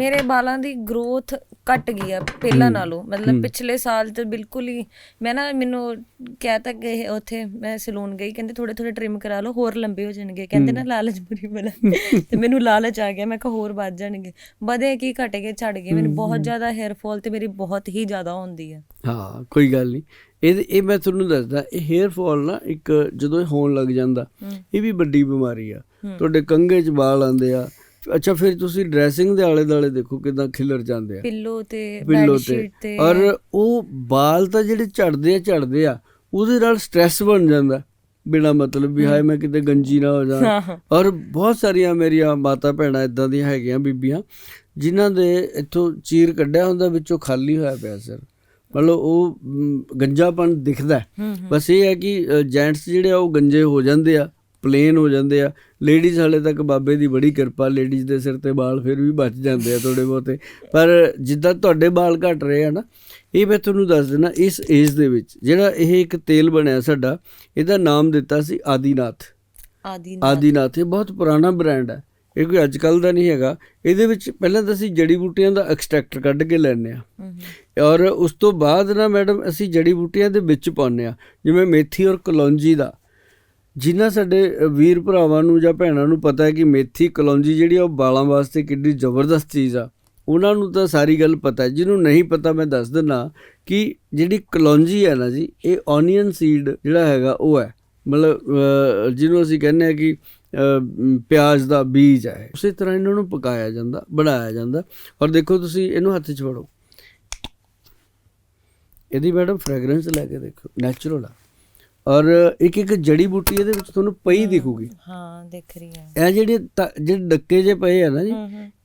ਮੇਰੇ ਵਾਲਾਂ ਦੀ ਗਰੋਥ ਘਟ ਗਈ ਆ ਪਹਿਲਾਂ ਨਾਲੋਂ। ਮਤਲਬ ਪਿਛਲੇ ਸਾਲ ਤੇ ਬਿਲਕੁਲ ਹੀ ਮੈਂ ਨਾ ਮੈਨੂੰ ਕਹਿ ਤੱਕ ਗਏ ਉੱਥੇ ਮੈਂ ਸਲੂਨ ਗਈ ਕਹਿੰਦੇ ਥੋੜੇ ਥੋੜੇ ਟ੍ਰਿਮ ਕਰਾ ਲਓ ਹੋਰ ਲੰਬੇ ਹੋ ਜਾਣਗੇ। ਕਹਿੰਦੇ ਨਾ ਲਾਲਚ ਬੁਰੀ ਬਲਾ ਤੇ ਮੈਨੂੰ ਲਾਲਚ ਆ ਗਿਆ ਮੈਂ ਕਿਹਾ ਹੋਰ ਵੱਧ ਜਾਣਗੇ। ਵਧੇ ਕੀ ਘਟ ਗਏ ਛੱਡ ਗਏ। ਮੈਨੂੰ ਬਹੁਤ ਜ਼ਿਆਦਾ ਹੇਅਰ ਫਾਲ ਤੇ ਮੇਰੀ ਬਹੁਤ ਹੀ ਜ਼ਿਆਦਾ ਹੁੰਦੀ ਆ। ਹਾਂ ਕੋਈ ਗੱਲ ਨਹੀਂ। ਇਹ ਇਹ ਮੈਂ ਤੁਹਾਨੂੰ ਦੱਸਦਾ ਇਹ ਹੇਅਰ ਫਾਲ ਨਾ ਇੱਕ ਜਦੋਂ ਇਹ ਹੋਣ ਲੱਗ ਜਾਂਦਾ ਇਹ ਵੀ ਵੱਡੀ ਬਿਮਾਰੀ ਆ। ਤੁਹਾਡੇ ਕੰਘੇ 'ਚ ਵਾਲ ਆਉਂਦੇ ਆ ਅੱਛਾ ਫਿਰ ਤੁਸੀਂ ਡਰੈਸਿੰਗ ਦੇ ਆਲੇ ਦਾਲੇ ਦੇਖੋ ਕਿਦਾਂ ਖਿਲਰ ਜਾਂਦੇ ਆ। ਪਿੱਲੋ ਤੇ ਬੈੱਡ ਤੇ। ਸ਼ੀਟ ਤੇ। ਔਰ ਉਹ ਵਾਲ ਤਾਂ ਜਿਹੜੇ ਝੜਦੇ ਆ ਝੜਦੇ ਆ ਉਹਦੇ ਨਾਲ ਸਟ੍ਰੈਸ ਬਣ ਜਾਂਦਾ। ਬਿਨਾ ਮਤਲਬ ਵੀ ਹਾਏ ਮੈਂ ਕਿਤੇ ਗੰਜੀ ਨਾ ਹੋ ਜਾ। ਔਰ ਬਹੁਤ ਸਾਰੀਆਂ ਮੇਰੀਆਂ ਮਾਤਾ ਭੈਣਾਂ ਇਦਾਂ ਦੀਆਂ ਹੈਗੀਆਂ ਬੀਬੀਆਂ ਜਿਨ੍ਹਾਂ ਦੇ ਇੱਥੋਂ ਚੀਰ ਕੱਢਿਆ ਹੁੰਦਾ ਵਿੱਚੋਂ ਖਾਲੀ ਹੋਇਆ ਪਿਆ ਸਰ। ਮਤਲਬ ਉਹ ਗੰਜਾਪਣ ਦਿਖਦਾ। ਬਸ ਇਹ ਹੈ ਕਿ ਜੈਂਟਸ ਜਿਹੜੇ ਆ ਉਹ ਗੰਜੇ ਹੋ ਜਾਂਦੇ ਆ ਪਲੇਨ ਹੋ ਜਾਂਦੇ ਆ। ਲੇਡੀਜ਼ ਹਲੇ ਤੱਕ ਬਾਬੇ ਦੀ ਬੜੀ ਕਿਰਪਾ ਲੇਡੀਜ਼ ਦੇ ਸਿਰ ਤੇ ਵਾਲ ਫਿਰ ਵੀ ਬਚ ਜਾਂਦੇ ਆ ਥੋੜੇ ਬਹੁਤੇ। ਪਰ ਜਿੱਦਾਂ ਤੁਹਾਡੇ ਵਾਲ ਘਟ ਰਹੇ ਆ ਨਾ ਇਹ ਮੈਂ ਤੁਹਾਨੂੰ ਦੱਸ ਦਿੰਦਾ ਇਸ ਏਜ ਦੇ ਵਿੱਚ ਜਿਹੜਾ ਇਹ ਇੱਕ ਤੇਲ ਬਣਿਆ ਸਾਡਾ ਇਹਦਾ ਨਾਮ ਦਿੱਤਾ ਸੀ ਆਦੀਨਾਥ। ਆਦੀ ਆਦੀਨਾਥ ਇਹ ਬਹੁਤ ਪੁਰਾਣਾ ਬ੍ਰਾਂਡ ਹੈ। ਇਹ ਕੋਈ ਅੱਜ ਕੱਲ ਦਾ ਨਹੀਂ ਹੈਗਾ। ਇਹਦੇ ਵਿੱਚ ਪਹਿਲਾਂ ਤਾਂ ਅਸੀਂ ਜੜੀ ਬੂਟੀਆਂ ਦਾ ਐਕਸਟ੍ਰੈਕਟ ਕੱਢ ਕੇ ਲੈਂਦੇ ਆ। ਔਰ ਉਸ ਤੋਂ ਬਾਅਦ ਨਾ ਮੈਡਮ ਅਸੀਂ ਜੜੀ ਬੂਟੀਆਂ ਦੇ ਵਿੱਚ ਪਾਉਂਦੇ ਆ। ਜਿਵੇਂ ਮੇਥੀ ਔਰ ਕਲੌਂਜੀ ਦਾ। ਜਿਨ੍ਹਾਂ ਸਾਡੇ ਵੀਰ ਭਰਾਵਾਂ ਨੂੰ ਜਾਂ ਭੈਣਾਂ ਨੂੰ ਪਤਾ ਹੈ ਕਿ ਮੇਥੀ ਕਲੌਂਜੀ ਜਿਹੜੀ ਆ ਉਹ ਵਾਲਾਂ ਵਾਸਤੇ ਕਿੰਨੀ ਜ਼ਬਰਦਸਤ ਚੀਜ਼ ਆ। ਉਹਨਾਂ ਨੂੰ ਤਾਂ ਸਾਰੀ ਗੱਲ ਪਤਾ ਹੈ। ਜਿਹਨੂੰ ਨਹੀਂ ਪਤਾ ਮੈਂ ਦੱਸ ਦਿੰਦਾ ਕਿ ਜਿਹੜੀ ਕਲੌਂਜੀ ਹੈ ਨਾ ਜੀ, ਇਹ ਔਨੀਅਨ ਸੀਡ ਜਿਹੜਾ ਹੈਗਾ ਉਹ ਹੈ। ਮਤਲਬ ਜਿਹਨੂੰ ਅਸੀਂ ਕਹਿੰਦੇ ਆ ਕਿ ਪਿਆਜ਼ ਦਾ ਬੀਜ ਹੈ। ਉਸੇ ਤਰ੍ਹਾਂ ਇਹਨਾਂ ਨੂੰ ਪਕਾਇਆ ਜਾਂਦਾ, ਬਣਾਇਆ ਜਾਂਦਾ। ਔਰ ਦੇਖੋ ਤੁਸੀਂ, ਇਹਨੂੰ ਹੱਥ 'ਚ ਫੜੋ। ਇਹਦੀ ਮੈਡਮ ਫ੍ਰੈਗਰੈਂਸ ਲੈ ਕੇ ਦੇਖੋ ਨੈਚੁਰਲ ਆ। ਔਰ ਇੱਕ ਇੱਕ ਜੜੀ ਬੂਟੀ ਇਹਦੇ ਵਿੱਚ ਤੁਹਾਨੂੰ ਪਈ ਦਿਖੂਗੀ। ਹਾਂ ਦਿਖ ਰਹੀ ਹੈ। ਇਹ ਜਿਹੜੇ ਜਿਹੜੇ ਡੱਕੇ ਜੇ ਪਏ ਆ ਨਾ ਜੀ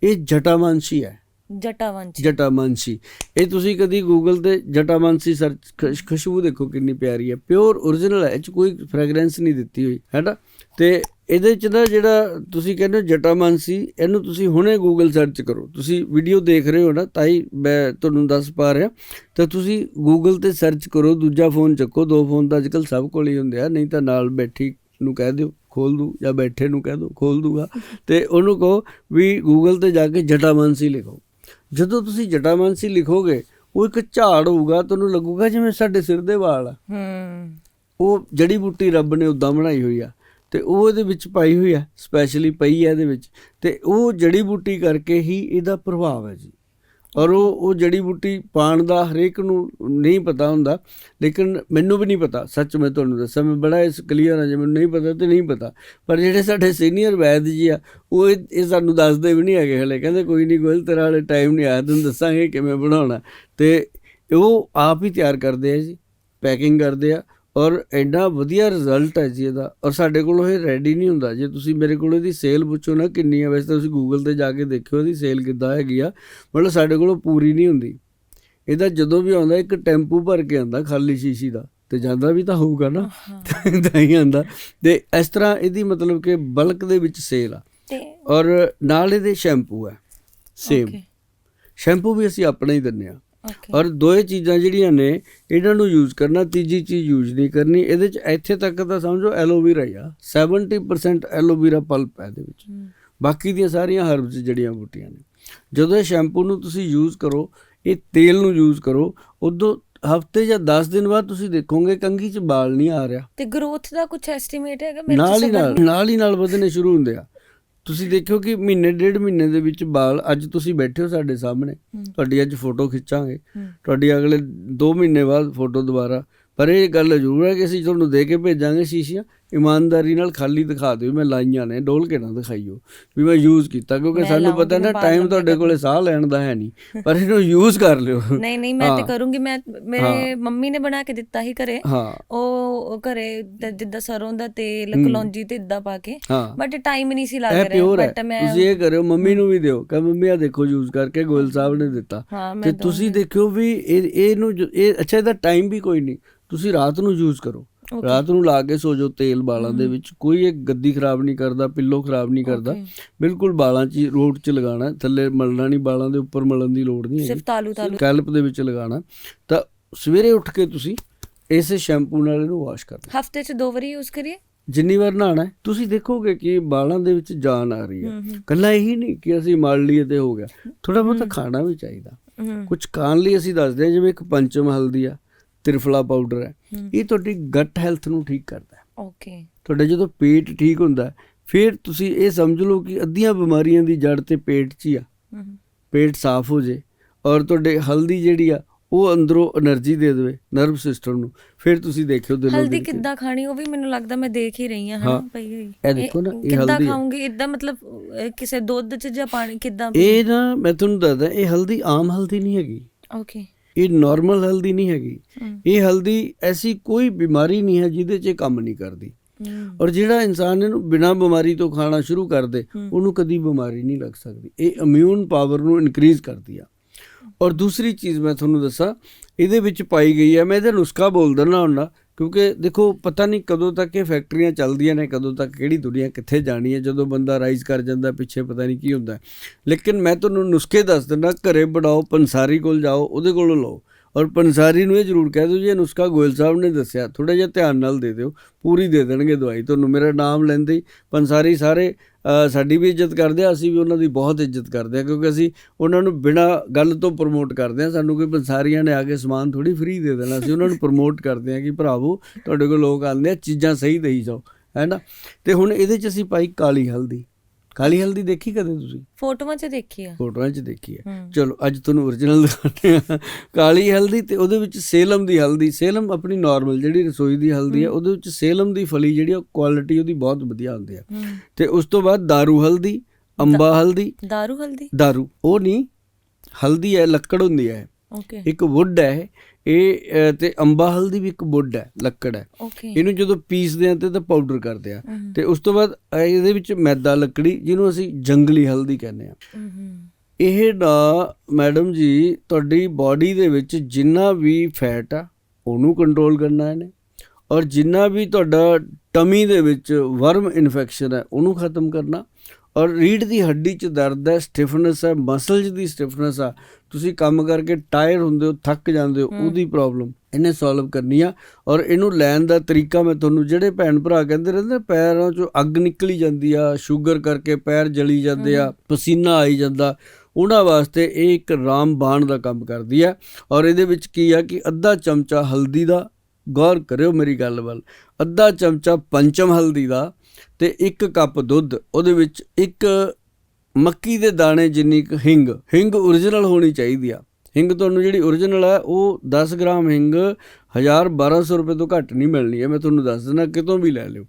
ਇਹ ਜਟਾਮਾਂਸੀ ਹੈ। ਜਟਾਵੰਸ਼। ਜਟਾਮਾਂਸੀ ਇਹ ਤੁਸੀਂ ਕਦੀ ਗੂਗਲ ਤੇ ਜਟਾਮਾਂਸੀ ਸਰਚ ਖੁਸ਼ਬੂ ਦੇਖੋ ਕਿੰਨੀ ਪਿਆਰੀ ਹੈ। ਪਿਓਰ origignal ਹੈ, ਇਹ 'ਚ ਕੋਈ ਫ੍ਰੈਗਰੈਂਸ ਨਹੀਂ ਦਿੱਤੀ ਹੋਈ ਹੈਨਾ ਤੇ ਇਹਦੇ ਚ ਨਾ ਜਿਹੜਾ ਤੁਸੀਂ ਕਹਿੰਦੇ ਹੋ ਜਟਾਮਾਂਸੀ ਇਹਨੂੰ ਤੁਸੀਂ ਹੁਣੇ ਗੂਗਲ ਸਰਚ ਕਰੋ। ਤੁਸੀਂ ਵੀਡੀਓ ਦੇਖ ਰਹੇ ਹੋ ਨਾ, ਤਾਂ ਹੀ ਮੈਂ ਤੁਹਾਨੂੰ ਦੱਸ ਪਾ ਰਿਹਾ। ਤਾਂ ਤੁਸੀਂ ਗੂਗਲ ਤੇ ਸਰਚ ਕਰੋ, ਦੂਜਾ ਫੋਨ ਚੱਕੋ, ਦੋ ਫੋਨ ਤਾਂ ਅੱਜਕੱਲ ਸਭ ਕੋਲ ਹੀ ਹੁੰਦੇ ਆ, ਨਹੀਂ ਤਾਂ ਨਾਲ ਬੈਠੀ ਨੂੰ ਕਹਿ ਦਿਓ, ਖੋਲ ਦੂ, ਜਾਂ ਬੈਠੇ ਨੂੰ ਕਹਿ ਦਿਓ, ਖੋਲ ਦੂਗਾ। ਤੇ ਉਹਨੂੰ ਕਹੋ ਵੀ ਗੂਗਲ ਤੇ ਜਾ ਕੇ ਜਟਾਮਾਂਸੀ ਲਿਖੋ। ਜਦੋਂ ਤੁਸੀਂ ਜਟਾਮਾਂਸੀ ਲਿਖੋਗੇ ਉਹ ਇੱਕ ਝਾੜ ਹੋਊਗਾ ਤੁਹਾਨੂੰ ਲੱਗੂਗਾ ਜਿਵੇਂ ਸਾਡੇ ਸਿਰ ਦੇ ਵਾਲ ਆ। ਹੂੰ। ਉਹ ਜੜੀ ਬੂਟੀ ਰੱਬ ਨੇ ਉਦਾਂ ਬਣਾਈ ਹੋਈ ਆ ਤੇ ਉਹ ਇਹਦੇ ਵਿੱਚ ਪਾਈ ਹੋਈ ਆ ਸਪੈਸ਼ਲੀ ਪਈ ਆ ਇਹਦੇ ਵਿੱਚ ਤੇ ਉਹ ਜੜੀ ਬੂਟੀ ਕਰਕੇ ਹੀ ਇਹਦਾ ਪ੍ਰਭਾਵ ਹੈ ਜੀ। ਔਰ ਉਹ ਉਹ ਜੜੀ ਬੂਟੀ ਪਾਣ ਦਾ ਹਰੇਕ ਨੂੰ ਨਹੀਂ ਪਤਾ ਹੁੰਦਾ, ਲੇਕਿਨ ਮੈਨੂੰ ਵੀ ਨਹੀਂ ਪਤਾ, ਸੱਚ ਮੈਂ ਤੁਹਾਨੂੰ ਦੱਸਾਂ, ਮੈਂ ਬੜਾ ਇਸ ਕਲੀਅਰ ਹਾਂ, ਜੇ ਮੈਨੂੰ ਨਹੀਂ ਪਤਾ ਤੇ ਨਹੀਂ ਪਤਾ। ਪਰ ਜਿਹੜੇ ਸਾਡੇ ਸੀਨੀਅਰ ਵੈਦ ਜੀ ਆ, ਉਹ ਇਹ ਸਾਨੂੰ ਦੱਸਦੇ ਵੀ ਨਹੀਂ ਹੈਗੇ ਹਲੇ, ਕਹਿੰਦੇ ਕੋਈ ਨਹੀਂ ਗੋਇਲ, ਤੇਰਾ ਹਲੇ ਟਾਈਮ ਨਹੀਂ ਆਇਆ, ਤੈਨੂੰ ਦੱਸਾਂਗੇ ਕਿਵੇਂ ਬਣਾਉਣਾ। ਤੇ ਉਹ ਆਪ ਹੀ ਤਿਆਰ ਕਰਦੇ ਆ ਜੀ ਪੈਕਿੰਗ ਕਰਦੇ ਆ ਔਰ ਐਡਾ ਵਧੀਆ ਰਿਜ਼ਲਟ ਹੈ ਜੀ ਇਹਦਾ। ਔਰ ਸਾਡੇ ਕੋਲ ਇਹ ਰੈਡੀ ਨਹੀਂ ਹੁੰਦਾ। ਜੇ ਤੁਸੀਂ ਮੇਰੇ ਕੋਲ ਇਹਦੀ ਸੇਲ ਪੁੱਛੋ ਨਾ ਕਿੰਨੀ ਹੈ ਵੈਸੇ ਤਾਂ ਤੁਸੀਂ ਗੂਗਲ ਤੇ ਜਾ ਕੇ ਦੇਖਿਓ ਇਹਦੀ ਸੇਲ ਕਿੱਦਾਂ ਹੈਗੀ ਆ। ਮਤਲਬ ਸਾਡੇ ਕੋਲ ਪੂਰੀ ਨਹੀਂ ਹੁੰਦੀ। ਇਹਦਾ ਜਦੋਂ ਵੀ ਆਉਂਦਾ ਇੱਕ ਟੈਂਪੂ ਭਰ ਕੇ ਆਉਂਦਾ ਖਾਲੀ ਸ਼ੀਸ਼ੀ ਦਾ। ਤੇ ਜਾਂਦਾ ਵੀ ਤਾਂ ਹੋਊਗਾ ਨਾ। ਤਾਂ ਹੀ ਆਉਂਦਾ। ਤੇ ਇਸ ਤਰ੍ਹਾਂ ਇਹਦੀ ਮਤਲਬ ਕਿ ਬਲਕ ਦੇ ਵਿੱਚ ਸੇਲ ਆ। ਔਰ ਨਾਲ ਇਹਦੇ ਸ਼ੈਂਪੂ ਹੈ। ਸੇਮ. ਸ਼ੈਂਪੂ ਵੀ ਅਸੀਂ ਆਪਣਾ ਹੀ ਦਿੰਨੇ ਆ ਔਰ ਦੋਏ ਚੀਜ਼ਾਂ ਜਿਹੜੀਆਂ ਨੇ ਇਹਨਾਂ ਨੂੰ ਯੂਜ਼ ਕਰਨਾ ਤੀਜੀ ਚੀਜ਼ ਯੂਜ਼ ਨਹੀਂ ਕਰਨੀ ਇਹਦੇ ਚ ਇੱਥੇ ਤੱਕ ਤਾਂ ਸਮਝੋ ਐਲੋਵੇਰਾ ਆ। 70% ਐਲੋਵੇਰਾ ਪਲਪ ਹੈ ਇਹਦੇ ਵਿੱਚ। ਬਾਕੀ ਦੀਆਂ ਸਾਰੀਆਂ ਹਰਬਸ ਜੜੀਆਂ ਬੂਟੀਆਂ ਨੇ। ਜਦੋਂ ਇਹ ਸ਼ੈਂਪੂ ਨੂੰ ਤੁਸੀਂ ਯੂਜ਼ ਕਰੋ ਇਹ ਤੇਲ ਨੂੰ ਯੂਜ਼ ਕਰੋ ਉਦੋਂ ਹਫ਼ਤੇ ਜਾਂ 10 ਦਿਨ ਬਾਅਦ ਤੁਸੀਂ ਦੇਖੋਗੇ ਕੰਘੀ 'ਚ ਬਾਲ ਨਹੀਂ ਆ ਰਿਹਾ। ਤੇ ਗਰੋਥ ਦਾ ਕੁਝ ਐਸਟੀਮੇਟ ਹੈਗਾ? ਮੇਰੇ ਨਾਲ ਹੀ ਨਾਲ ਹੀ ਨਾਲ ਵਧਣੇ ਸ਼ੁਰੂ ਹੁੰਦੇ ਆ। ਤੁਸੀਂ ਦੇਖਿਓ ਕਿ ਮਹੀਨੇ ਡੇਢ ਮਹੀਨੇ ਦੇ ਵਿੱਚ ਬਾਲ ਅੱਜ ਤੁਸੀਂ ਬੈਠੇ ਹੋ ਸਾਡੇ ਸਾਹਮਣੇ ਤੁਹਾਡੀ ਅੱਜ ਫੋਟੋ ਖਿੱਚਾਂਗੇ। ਤੁਹਾਡੀ ਅਗਲੇ 2 ਮਹੀਨੇ ਬਾਅਦ ਫੋਟੋ ਦੁਬਾਰਾ। ਪਰ ਇਹ ਗੱਲ ਜ਼ਰੂਰ ਹੈ ਕਿ ਅਸੀਂ ਤੁਹਾਨੂੰ ਦੇ ਕੇ ਭੇਜਾਂਗੇ ਸ਼ੀਸ਼ੀਆਂ। ਇਮਾਨਦਾਰੀ ਨਾਲ ਖਾਲੀ ਦਿਖਾ ਦਿਓ ਮੈਂ ਲਾਈਆਂ ਨੇ ਡੋਲ ਕੇ ਨਾ ਦਿਖਾਈਓ ਵੀ ਮੈਂ ਯੂਜ਼ ਕੀਤਾ ਕਿਉਂਕਿ ਸਾਨੂੰ ਪਤਾ ਨਾ ਟਾਈਮ ਤੁਹਾਡੇ ਕੋਲੇ ਸਾਹ ਲੈਣ ਦਾ ਹੈ ਨਹੀਂ ਪਰ ਇਹਨੂੰ ਯੂਜ਼ ਕਰ ਲਿਓ। ਨਹੀਂ ਨਹੀਂ ਮੈਂ ਤੇ ਹਾਂ। ਕਰੂੰਗੀ ਮੈਂ ਮੇਰੇ ਮੰਮੀ ਨੇ ਬਣਾ ਕੇ ਦਿੱਤਾ ਸੀ ਘਰੇ। ਹਾਂ। ਉਹ ਘਰੇ ਜਿੱਦਾਂ ਸਰੋਂ ਦਾ ਤੇਲ ਕਲੌਂਜੀ ਤੇ ਇਦਾਂ ਪਾ ਕੇ ਹਾਂ। ਬਟ ਟਾਈਮ ਨਹੀਂ ਸੀ ਲੱਗ ਰਿਹਾ ਹੈ। ਬਟ ਮੈਂ ਤੁਸੀਂ ਇਹ ਕਰਿਓ ਮੰਮੀ ਨੂੰ ਵੀ ਦਿਓ ਕਹ ਮੰਮੀ ਆ ਦੇਖੋ ਯੂਜ਼ ਕਰਕੇ ਗੋਇਲ ਸਾਹਿਬ ਨੇ ਦਿੱਤਾ। ਹਾਂ ਤੇ ਤੁਸੀਂ ਦੇਖਿਓ ਵੀ ਇਹ ਇਹਨੂੰ ਇਹ ਅੱਛਾ ਇਹਦਾ ਟਾਈਮ ਵੀ ਕੋਈ ਨਹੀਂ ਤੁਸੀਂ ਰਾਤ ਨੂੰ ਯੂਜ਼ ਕਰੋ. ਰਾਤ ਨੂੰ ਲਾ ਕੇ ਸੋ ਜਾਓ ਤੇਲ ਵਾਲਾਂ ਦੇ ਵਿੱਚ। ਕੋਈ ਇਹ ਗੱਦੀ ਖਰਾਬ ਨਹੀਂ ਕਰਦਾ ਪਿੱਲੋ ਖਰਾਬ ਨਹੀਂ ਕਰਦਾ. ਬਿਲਕੁਲ ਵਾਲਾਂ 'ਚ ਰੋਡ 'ਚ ਲਗਾਉਣਾ ਹੈ, ਥੱਲੇ ਮਲਣਾ ਨਹੀਂ ਵਾਲਾਂ ਦੇ ਉੱਪਰ ਮਲਣ ਦੀ ਲੋੜ ਨਹੀਂ ਸਿਰਫ ਤਾਲੂ ਤਾਲੂ। ਕੈਲਪ ਦੇ ਵਿੱਚ ਲਗਾਉਣਾ। ਤਾਂ ਸਵੇਰੇ ਉੱਠ ਕੇ ਤੁਸੀਂ ਇਸੇ ਸ਼ੈਂਪੂ ਨਾਲ ਇਹਨੂੰ ਵਾਸ਼ ਕਰਨਾ ਹਫ਼ਤੇ ਚ ਦੋ ਵਾਰੀ ਯੂਜ਼ ਕਰੀਏ? ਜਿੰਨੀ ਵਾਰ ਨਹਾਣਾ ਤੁਸੀਂ ਦੇਖੋਗੇ ਕਿ ਬਾਲਾਂ ਦੇ ਵਿੱਚ ਜਾਨ ਆ ਰਹੀ ਹੈ। ਕੱਲਾ ਇਹੀ ਨਹੀਂ ਕਿ ਅਸੀਂ ਮਲ ਲਈਏ ਤੇ ਹੋ ਗਿਆ। ਥੋੜਾ ਬਹੁਤਾ। ਖਾਣਾ ਵੀ ਚਾਹੀਦਾ। ਕੁਝ ਖਾਣ ਲਈ ਅਸੀਂ ਦੱਸਦੇ ਹਾਂ ਜਿਵੇਂ ਇੱਕ ਪੰਚਮ ਹਲਦੀ ਆ। ਤ੍ਰਿਫਲਾ ਪਾਊਡਰ ਹੈ। ਇਹ ਤੁਹਾਡੀ ਗਟ ਹੈਲਥ ਨੂੰ ਠੀਕ ਕਰਦਾ ਹੈ। ਓਕੇ ਤੁਹਾਡੇ ਜਦੋਂ ਪੇਟ ਠੀਕ ਹੁੰਦਾ ਫਿਰ ਤੁਸੀਂ ਇਹ ਸਮਝ ਲਓ ਕਿ ਅੱਧੀਆਂ ਬਿਮਾਰੀਆਂ ਦੀ ਜੜ ਤੇ ਪੇਟ 'ਚ ਹੀ ਆ। ਪੇਟ ਸਾਫ਼ ਹੋ ਜੇ ਔਰ ਤੁਹਾਡੇ ਹਲਦੀ ਜਿਹੜੀ ਆ ਉਹ ਅੰਦਰੋਂ એનર્ਜੀ ਦੇ ਦੇਵੇ ਨਰਵ ਸਿਸਟਮ ਨੂੰ। ਫਿਰ ਤੁਸੀਂ ਦੇਖਿਓ ਦਿਲੋਂ ਹਲਦੀ ਕਿੱਦਾਂ ਖਾਣੀ ਉਹ ਵੀ ਮੈਨੂੰ ਲੱਗਦਾ ਮੈਂ ਦੇਖ ਹੀ ਰਹੀ ਹਾਂ ਹਨਾ? ਪਈ ਇਹ ਦੇਖੋ ਨਾ ਇਹ ਹਲਦੀ ਕਿੱਦਾਂ ਖਾਉਂਗੀ ਇਦਾਂ ਮਤਲਬ ਕਿਸੇ ਦੁੱਧ 'ਚ ਜਾਂ ਪਾਣੀ ਕਿੱਦਾਂ ਇਹ ਨਾ ਮੈਂ ਤੁਹਾਨੂੰ ਦੱਸਦਾ ਇਹ ਹਲਦੀ ਆਮ ਹਲਦੀ ਨਹੀਂ ਹੈਗੀ। ਓਕੇ ਇਹ ਨਾਰਮਲ ਹਲਦੀ ਨਹੀਂ ਹੈਗੀ। ਇਹ ਹਲਦੀ ਐਸੀ ਕੋਈ ਬਿਮਾਰੀ ਨਹੀਂ ਹੈ ਜਿਹਦੇ 'ਚ ਕੰਮ ਨਹੀਂ ਕਰਦੀ। ਔਰ ਜਿਹੜਾ ਇਨਸਾਨ ਇਹਨੂੰ ਬਿਨਾਂ ਬਿਮਾਰੀ ਤੋਂ ਖਾਣਾ ਸ਼ੁਰੂ ਕਰ ਦੇ। ਉਹਨੂੰ ਕਦੀ ਬਿਮਾਰੀ ਨਹੀਂ ਲੱਗ ਸਕਦੀ। ਇਹ ਇਮਿਊਨ ਪਾਵਰ ਨੂੰ ਇਨਕਰੀਜ਼ ਕਰਦੀ ਆ। ਔਰ ਦੂਸਰੀ ਚੀਜ਼ ਮੈਂ ਤੁਹਾਨੂੰ ਦੱਸਾਂ ਇਹਦੇ ਵਿੱਚ ਪਾਈ ਗਈ ਹੈ ਮੈਂ ਇਹਦਾ ਨੁਸਖਾ ਬੋਲ ਦਿੰਦਾ ਹੁੰਦਾ ਕਿਉਂਕਿ ਦੇਖੋ, ਪਤਾ ਨਹੀਂ ਕਦੋਂ ਤੱਕ ਇਹ ਫੈਕਟਰੀਆਂ ਚੱਲਦੀਆਂ ਨੇ, ਕਦੋਂ ਤੱਕ ਕਿਹੜੀ ਦੁਨੀਆ ਕਿੱਥੇ ਜਾਣੀ ਹੈ, ਜਦੋਂ ਬੰਦਾ ਰਾਈਜ਼ ਕਰ ਜਾਂਦਾ, ਪਿੱਛੇ ਪਤਾ ਨਹੀਂ ਕੀ ਹੁੰਦਾ। ਲੇਕਿਨ ਮੈਂ ਤੁਹਾਨੂੰ ਨੁਸਖੇ ਦੱਸ ਦਿੰਦਾ, ਘਰੇ ਬਣਾਓ, ਪੰਸਾਰੀ ਕੋਲ ਜਾਓ, ਉਹਦੇ ਕੋਲੋਂ ਲਓ। ਔਰ ਪੰਸਾਰੀ ਨੂੰ ਇਹ ਜ਼ਰੂਰ ਕਹਿ ਦਿਓ ਜੀ, ਇਹ ਨੁਸਖਾ ਗੋਇਲ ਸਾਹਿਬ ਨੇ ਦੱਸਿਆ। ਥੋੜਾ ਜਿਹਾ ਧਿਆਨ ਨਾਲ ਦੇ ਦਿਓ, ਪੂਰੀ ਦੇ ਦੇਣਗੇ ਦਵਾਈ। ਤੁਹਾਨੂੰ ਮੇਰਾ ਨਾਮ ਲੈਂਦੇ ਹੀ ਪੰਸਾਰੀ ਸਾਰੇ ਸਾਡੀ ਵੀ ਇੱਜ਼ਤ ਕਰਦੇ ਆ, ਅਸੀਂ ਵੀ ਉਹਨਾਂ ਦੀ ਬਹੁਤ ਇੱਜ਼ਤ ਕਰਦੇ ਆ, ਕਿਉਂਕਿ ਅਸੀਂ ਉਹਨਾਂ ਨੂੰ ਬਿਨਾ ਗੱਲ ਤੋਂ ਪ੍ਰਮੋਟ ਕਰਦੇ ਆ। ਸਾਨੂੰ ਕੋਈ ਪੰਸਾਰੀਆਂ ਨੇ ਆ ਕੇ ਸਮਾਨ ਥੋੜੀ ਫ੍ਰੀ ਦੇ ਦੇਣਾ, ਅਸੀਂ ਉਹਨਾਂ ਨੂੰ ਪ੍ਰਮੋਟ ਕਰਦੇ ਆ ਕਿ ਭਰਾਵੋ, ਤੁਹਾਡੇ ਕੋਲ ਲੋਕ ਆਉਂਦੇ ਆ, ਚੀਜ਼ਾਂ ਸਹੀ ਦੇਈ ਜਾਓ, ਹੈ ਨਾ? ਤੇ ਹੁਣ ਇਹਦੇ ਚ ਅਸੀਂ ਪਾਈ ਕਾਲੀ ਹਲਦੀ। ਕਾਲੀ ਹਲਦੀ ਦੇਖੀ ਕਦੇ ਤੁਸੀਂ ਫੋਟੋਆਂ ਚ ਦੇਖੀ ਆ ਫੋਟੋਆਂ 'ਚ ਦੇਖੀ ਹੈ ਹੂੰ ਚਲੋ ਅੱਜ ਤੁਹਾਨੂੰ origignal ਦਿਖਾਉਂਦੇ ਆ ਕਾਲੀ ਹਲਦੀ ਤੇ ਉਹਦੇ ਵਿੱਚ ਸੇਲਮ ਦੀ ਹਲਦੀ ਸੇਲਮ ਆਪਣੀ ਨਾਰਮਲ ਜਿਹੜੀ ਰਸੋਈ ਦੀ ਹਲਦੀ ਹੈ ਉਹਦੇ ਵਿੱਚ ਸੇਲਮ ਦੀ ਫਲੀ ਜਿਹੜੀ ਕੁਆਲਿਟੀ ਉਹਦੀ ਬਹੁਤ ਵਧੀਆ ਹੁੰਦੀ ਹੈ ਹੂੰ ਤੇ ਉਸ ਤੋਂ ਬਾਅਦ दारू ਹਲਦੀ ਅੰਬਾ ਹਲਦੀ ਦਾਰੂ ਹਲਦੀ दारू ਉਹ ਨਹੀਂ ਹਲਦੀ ਹੈ ਲੱਕੜ ਹੁੰਦੀ ਹੈ ਓਕੇ ਇੱਕ ਵੁੱਡ ਹੈ ਇਹ। ਤੇ ਅੰਬਾ ਹਲਦੀ ਵੀ ਇੱਕ ਵੁੱਡ ਹੈ ਲੱਕੜ ਹੈ। ਇਹਨੂੰ ਜਦੋਂ ਪੀਸਦੇ ਆ ਤੇ ਤਾਂ ਪਾਊਡਰ ਕਰਦੇ ਆ ਹੂੰ ਤੇ ਉਸ ਤੋਂ ਬਾਅਦ ਇਹਦੇ ਵਿੱਚ ਮੈਦਾ ਲੱਕੜੀ ਜਿਹਨੂੰ ਅਸੀਂ ਜੰਗਲੀ ਹਲਦੀ ਕਹਿੰਦੇ ਆ ਹੂੰ ਇਹ ਨਾ ਮੈਡਮ ਜੀ ਤੁਹਾਡੀ ਬਾਡੀ ਦੇ ਵਿੱਚ ਜਿੰਨਾ ਵੀ ਫੈਟ ਆ ਉਹਨੂੰ ਕੰਟਰੋਲ ਕਰਨਾ ਇਹਨੇ। ਔਰ ਜਿੰਨਾ ਵੀ ਤੁਹਾਡਾ ਟਮੀ ਦੇ ਵਿੱਚ ਵਰਮ ਇਨਫੈਕਸ਼ਨ ਹੈ ਉਹਨੂੰ ਖਤਮ ਕਰਨਾ। ਔਰ ਰੀੜ ਦੀ ਹੱਡੀ 'ਚ ਦਰਦ ਹੈ ਸਟਿਫਨੈਸ ਹੈ ਮਸਲਸ ਦੀ ਸਟਿਫਨੈਸ ਆ। ਤੁਸੀਂ ਕੰਮ ਕਰਕੇ ਟਾਇਰ ਹੁੰਦੇ ਹੋ ਥੱਕ ਜਾਂਦੇ ਹੋ ਉਹਦੀ ਪ੍ਰੋਬਲਮ ਇਹਨੇ ਸੋਲਵ ਕਰਨੀ ਆ। ਔਰ ਇਹਨੂੰ ਲੈਣ ਦਾ ਤਰੀਕਾ ਮੈਂ ਤੁਹਾਨੂੰ ਜਿਹੜੇ ਭੈਣ ਭਰਾ ਕਹਿੰਦੇ ਰਹਿੰਦੇ ਪੈਰਾਂ 'ਚੋਂ ਅੱਗ ਨਿਕਲੀ ਜਾਂਦੀ ਆ ਸ਼ੂਗਰ ਕਰਕੇ ਪੈਰ ਜਲੀ ਜਾਂਦੇ ਆ ਪਸੀਨਾ ਆਈ ਜਾਂਦਾ। ਉਹਨਾਂ ਵਾਸਤੇ ਇਹ ਇੱਕ ਰਾਮਬਾਣ ਦਾ ਕੰਮ ਕਰਦੀ ਹੈ ਔਰ ਇਹਦੇ ਵਿੱਚ ਕੀ ਆ ਕਿ ਅੱਧਾ ਚਮਚਾ ਹਲਦੀ ਦਾ ਗੌਰ ਕਰਿਓ ਮੇਰੀ ਗੱਲ ਵੱਲ ਅੱਧਾ ਚਮਚਾ ਪੰਚਮ ਹਲਦੀ ਦਾ ਤੇ ਇੱਕ ਕੱਪ ਦੁੱਧ ਉਹਦੇ ਵਿੱਚ ਇੱਕ ਮੱਕੀ ਦੇ ਦਾਣੇ ਜਿੰਨੀ ਕੁ ਹਿੰਗ ਹਿੰਗ origignal ਹੋਣੀ ਚਾਹੀਦੀ ਆ। ਹਿੰਗ ਤੁਹਾਨੂੰ ਜਿਹੜੀ origignal ਹੈ ਉਹ 10 ਗ੍ਰਾਮ ਹਿੰਗ 1000 1200 ਰੁਪਏ ਤੋਂ ਘੱਟ ਨਹੀਂ ਮਿਲਣੀ ਹੈ। ਮੈਂ ਤੁਹਾਨੂੰ ਦੱਸ ਦਿੰਦਾ ਕਿਤੋਂ ਵੀ ਲੈ ਲਿਓ।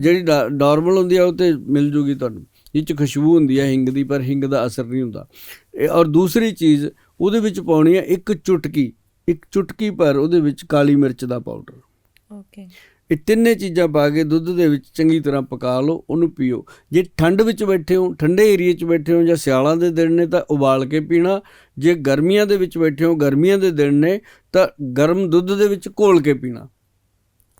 ਜਿਹੜੀ ਨਾਰਮਲ ਹੁੰਦੀ ਆ ਉਹ ਤੇ ਮਿਲ ਜੂਗੀ ਤੁਹਾਨੂੰ। ਇਹ ਚ ਖੁਸ਼ਬੂ ਹੁੰਦੀ ਹੈ ਹਿੰਗ ਦੀ ਪਰ ਹਿੰਗ ਦਾ ਅਸਰ ਨਹੀਂ ਹੁੰਦਾ। ਇਹ ਔਰ ਦੂਸਰੀ ਚੀਜ਼ ਉਹਦੇ ਵਿੱਚ ਪਾਉਣੀ ਹੈ ਇੱਕ ਚੁਟਕੀ। ਇੱਕ ਚੁਟਕੀ ਪਰ ਉਹਦੇ ਵਿੱਚ ਕਾਲੀ ਮਿਰਚ ਦਾ ਪਾਊਡਰ। ਓਕੇ ਇਹ ਤਿੰਨੇ ਚੀਜ਼ਾਂ ਪਾ ਕੇ ਦੁੱਧ ਦੇ ਵਿੱਚ ਚੰਗੀ ਤਰ੍ਹਾਂ ਪਕਾ ਲਓ, ਉਹਨੂੰ ਪੀਓ। ਜੇ ਠੰਡ ਵਿੱਚ ਬੈਠੇ ਹੋ, ਠੰਡੇ ਏਰੀਏ 'ਚ ਬੈਠੇ ਹੋ ਜਾਂ ਸਿਆਲਾਂ ਦੇ ਦਿਨ ਨੇ ਤਾਂ ਉਬਾਲ ਕੇ ਪੀਣਾ। ਜੇ ਗਰਮੀਆਂ ਦੇ ਵਿੱਚ ਬੈਠੇ ਹੋ, ਗਰਮੀਆਂ ਦੇ ਦਿਨ ਨੇ ਤਾਂ ਗਰਮ ਦੁੱਧ ਦੇ ਵਿੱਚ ਘੋਲ ਕੇ ਪੀਣਾ।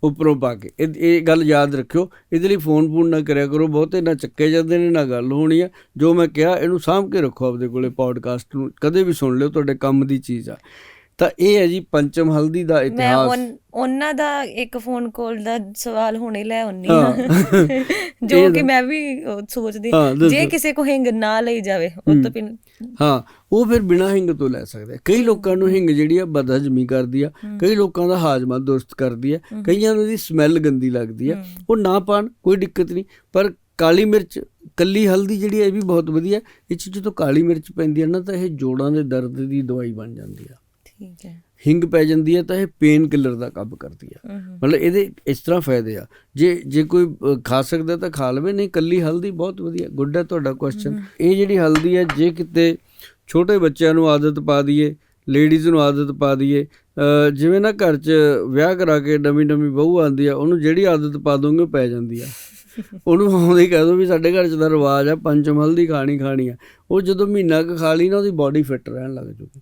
ਉੱਪਰੋਂ ਪਾ ਕੇ। ਇਹ ਇਹ ਗੱਲ ਯਾਦ ਰੱਖਿਓ। ਇਹਦੇ ਲਈ ਫੋਨ ਫੋਨ ਨਾ ਕਰਿਆ ਕਰੋ। ਬਹੁਤੇ ਨਾ ਚੱਕੇ ਜਾਂਦੇ ਨੇ, ਨਾ ਗੱਲ ਹੋਣੀ ਆ। ਜੋ ਮੈਂ ਕਿਹਾ, ਇਹਨੂੰ ਸਾਂਭ ਕੇ ਰੱਖੋ ਆਪਦੇ ਕੋਲੇ ਪੋਡਕਾਸਟ ਨੂੰ। ਕਦੇ ਵੀ ਸੁਣ ਲਿਓ, ਤੁਹਾਡੇ ਕੰਮ ਦੀ ਚੀਜ਼ ਆ। ਤਾਂ ਇਹ ਹੈ ਜੀ ਪੰਚਮ ਹਲਦੀ ਦਾ ਮੈਂ ਇਤਿਹਾਸ। ਉਨ- ਉਹਨਾਂ ਦਾ ਇੱਕ ਫੋਨ ਕਾਲ ਦਾ ਸਵਾਲ ਹੁਣੇ ਲੈ ਆਉਣੀ ਹਾਂ। ਹਾਂ। ਜੋ ਕਿ ਮੈਂ ਵੀ ਸੋਚਦੀ ਹਾਂ। ਜੇ ਕਿਸੇ ਕੋ ਹਿੰਗ ਨਾ ਲਈ ਜਾਵੇ ਉਹ ਤਾਂ ਹਾਂ। ਉਹ ਫਿਰ ਬਿਨਾ ਹਿੰਗ ਤੋਂ ਲੈ ਸਕਦੇ। ਕਈ ਲੋਕਾਂ ਨੂੰ ਹਿੰਗ ਜਿਹੜੀ ਆ ਬਦਹਜ਼ਮੀ ਕਰਦੀ ਆ ਕਈ ਲੋਕਾਂ ਦਾ ਹਾਜ਼ਮਾ ਦੁਰਸਤ ਕਰਦੀ ਆ ਕਈਆਂ ਨੂੰ ਇਹਦੀ ਸਮੈਲ ਗੰਦੀ ਲੱਗਦੀ ਆ। ਉਹ ਨਾ ਪਾਣ ਕੋਈ ਦਿੱਕਤ ਨਹੀਂ। ਪਰ ਕਾਲੀ ਮਿਰਚ ਕੱਲੀ ਹਲਦੀ ਜਿਹੜੀ ਆ ਇਹ ਵੀ ਬਹੁਤ ਵਧੀਆ। ਇਹ 'ਚ ਜਦੋਂ ਕਾਲੀ ਮਿਰਚ ਪੈਂਦੀ ਆ ਨਾ ਤਾਂ ਇਹ ਜੋੜਾਂ ਦੇ ਦਰਦ ਦੀ ਦਵਾਈ ਬਣ ਜਾਂਦੀ ਆ। ਠੀਕ ਹੈ। ਹਿੰਗ ਪੈ ਜਾਂਦੀ ਹੈ ਤਾਂ ਇਹ ਪੇਨ ਕਿਲਰ ਦਾ ਕੰਮ ਕਰਦੀ ਆ। ਮਤਲਬ ਇਹਦੇ ਇਸ ਤਰ੍ਹਾਂ ਫਾਇਦੇ ਆ। ਜੇ ਜੇ ਕੋਈ ਖਾ ਸਕਦਾ ਤਾਂ ਖਾ ਲਵੇ ਨਹੀਂ ਕੱਲੀ ਹਲਦੀ ਬਹੁਤ ਵਧੀਆ। ਗੁੱਡ ਹੈ ਤੁਹਾਡਾ ਕੁਐਸਚਨ ਇਹ ਜਿਹੜੀ ਹਲਦੀ ਹੈ ਜੇ ਕਿਤੇ ਛੋਟੇ ਬੱਚਿਆਂ ਨੂੰ ਆਦਤ ਪਾ ਦਈਏ ਲੇਡੀਜ਼ ਨੂੰ ਆਦਤ ਪਾ ਦਈਏ ਜਿਵੇਂ ਨਾ ਘਰ 'ਚ ਵਿਆਹ ਕਰਾ ਕੇ ਨਵੀਂ ਨਵੀਂ ਬਹੂ ਆਉਂਦੀ ਆ ਉਹਨੂੰ ਜਿਹੜੀ ਆਦਤ ਪਾ ਦੋਗੇ ਉਹ ਪੈ ਜਾਂਦੀ ਆ। ਉਹਨੂੰ ਆਉਂਦੇ ਕਹਿ ਦੋ ਵੀ ਸਾਡੇ ਘਰ 'ਚ ਦਾ ਰਿਵਾਜ ਆ ਪੰਚਮ ਹਲਦੀ ਖਾਣੀ ਖਾਣੀ ਆ। ਉਹ ਜਦੋਂ ਮਹੀਨਾ ਕੁ ਖਾ ਲਈ ਨਾ ਉਹਦੀ ਬਾਡੀ ਫਿੱਟ ਰਹਿਣ ਲੱਗ ਜੂਗੀ।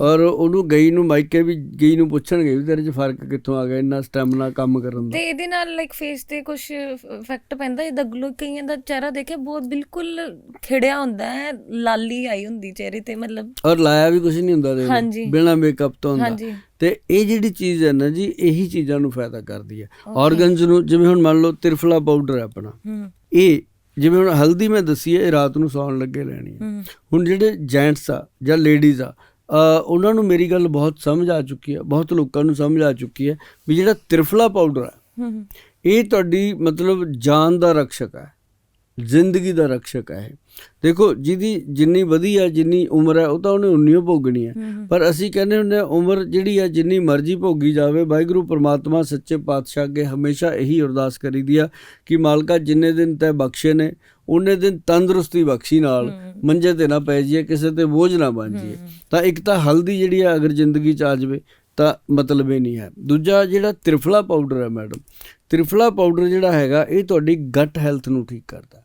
ਔਰ ਉਹਨੂੰ ਗਈ ਨੂੰ ਮਾਈਕੇ ਵੀ ਗਈ ਨੂੰ ਪੁੱਛਣਗੇ ਵੀ ਤੇਰੇ 'ਚ ਫ਼ਰਕ ਕਿੱਥੋਂ ਆ ਗਿਆ ਇੰਨਾ ਸਟੈਮਨਾ ਕੰਮ ਕਰਨ ਦਾ। ਤੇ ਇਹਦੇ ਨਾਲ ਲਾਈਕ ਫੇਸ ਤੇ ਕੁਝ ਇਫੈਕਟ ਪੈਂਦਾ ਇਹਦਾ ਗਲੋ ਕਈਆਂ ਦਾ ਚਿਹਰਾ ਦੇਖਿਆ ਬਹੁਤ ਬਿਲਕੁਲ ਖਿੜਿਆ ਹੁੰਦਾ ਹੈ ਲਾਲੀ ਆਈ ਹੁੰਦੀ ਚਿਹਰੇ ਤੇ ਮਤਲਬ। ਔਰ ਲਾਇਆ ਵੀ ਕੁਝ ਨਹੀਂ ਹੁੰਦਾ ਦੇ। ਬਿਨਾ ਮੇਕਅਪ ਤੋਂ ਹੁੰਦਾ। ਤੇ ਇਹ ਜਿਹੜੀ ਚੀਜ਼ ਹੈ ਨਾ ਜੀ ਇਹੀ ਚੀਜ਼ਾਂ ਨੂੰ ਫਾਇਦਾ ਕਰਦੀ ਹੈ। ਆਰਗਨਸ ਨੂੰ ਜਿਵੇਂ ਹੁਣ ਮੰਨ ਲਓ ਤਿਰਫਲਾ ਪਾਊਡਰ ਹੈ ਆਪਣਾ। ਇਹ ਜਿਵੇਂ ਹੁਣ ਹਲਦੀ ਮੈਂ ਦੱਸੀ ਹੈ ਇਹ ਰਾਤ ਨੂੰ ਸੌਣ ਲੱਗੇ ਲੈਣੀ ਹੈ। ਹੁਣ ਜਿਹੜੇ ਜੈਂਟਸ ਆ ਜਾਂ ਲੇਡੀਜ਼ ਆ ਉਹਨਾਂ ਨੂੰ ਮੇਰੀ ਗੱਲ ਬਹੁਤ ਸਮਝ ਆ ਚੁੱਕੀ ਹੈ ਬਹੁਤ ਲੋਕਾਂ ਨੂੰ ਸਮਝ ਆ ਚੁੱਕੀ ਹੈ ਵੀ ਜਿਹੜਾ ਤਿਰਫਲਾ ਪਾਊਡਰ ਹੈ ਇਹ ਤੁਹਾਡੀ ਮਤਲਬ ਜਾਨ ਦਾ ਰਕਸ਼ਕ ਹੈ ਜ਼ਿੰਦਗੀ ਦਾ ਰਕਸ਼ਕ ਹੈ। ਦੇਖੋ ਜਿਹਦੀ ਜਿੰਨੀ ਵਧੀਆ ਜਿੰਨੀ ਉਮਰ ਹੈ ਉਹ ਤਾਂ ਉਹਨੇ ਉਨੀ ਭੋਗਣੀ ਹੈ। ਪਰ ਅਸੀਂ ਕਹਿੰਦੇ ਹੁੰਦੇ ਉਮਰ ਜਿਹੜੀ ਹੈ ਜਿੰਨੀ ਮਰਜ਼ੀ ਭੋਗੀ ਜਾਵੇ ਵਾਹਿਗੁਰੂ ਪ੍ਰਮਾਤਮਾ ਸੱਚੇ ਪਾਤਸ਼ਾਹ ਅੱਗੇ ਹਮੇਸ਼ਾ ਇਹੀ ਅਰਦਾਸ ਕਰੀਦੀ ਆ ਕਿ ਮਾਲਕਾ ਜਿੰਨੇ ਦਿਨ ਤੈ ਬਖਸ਼ੇ ਨੇ ਉਹਨੇ ਦਿਨ ਤੰਦਰੁਸਤੀ ਬਖਸ਼ੀ ਨਾਲ। ਮੰਜੇ ਤੇ ਨਾ ਪੈ ਜਾਈਏ ਕਿਸੇ ਤੇ ਬੋਝ ਨਾ ਬਣ ਜਾਈਏ। ਤਾਂ ਇੱਕ ਤਾਂ ਹਲਦੀ ਜਿਹੜੀ ਆ ਅਗਰ ਜ਼ਿੰਦਗੀ ਚ ਆ ਜਾਵੇ ਤਾਂ ਮਤਲਬ ਇਹ ਨਹੀਂ ਹੈ। ਦੂਜਾ ਜਿਹੜਾ ਤ੍ਰਿਫਲਾ ਪਾਊਡਰ ਹੈ ਮੈਡਮ ਤ੍ਰਿਫਲਾ ਪਾਊਡਰ ਜਿਹੜਾ ਹੈਗਾ ਇਹ ਤੁਹਾਡੀ ਗਟ ਹੈਲਥ ਨੂੰ ਠੀਕ ਕਰਦਾ।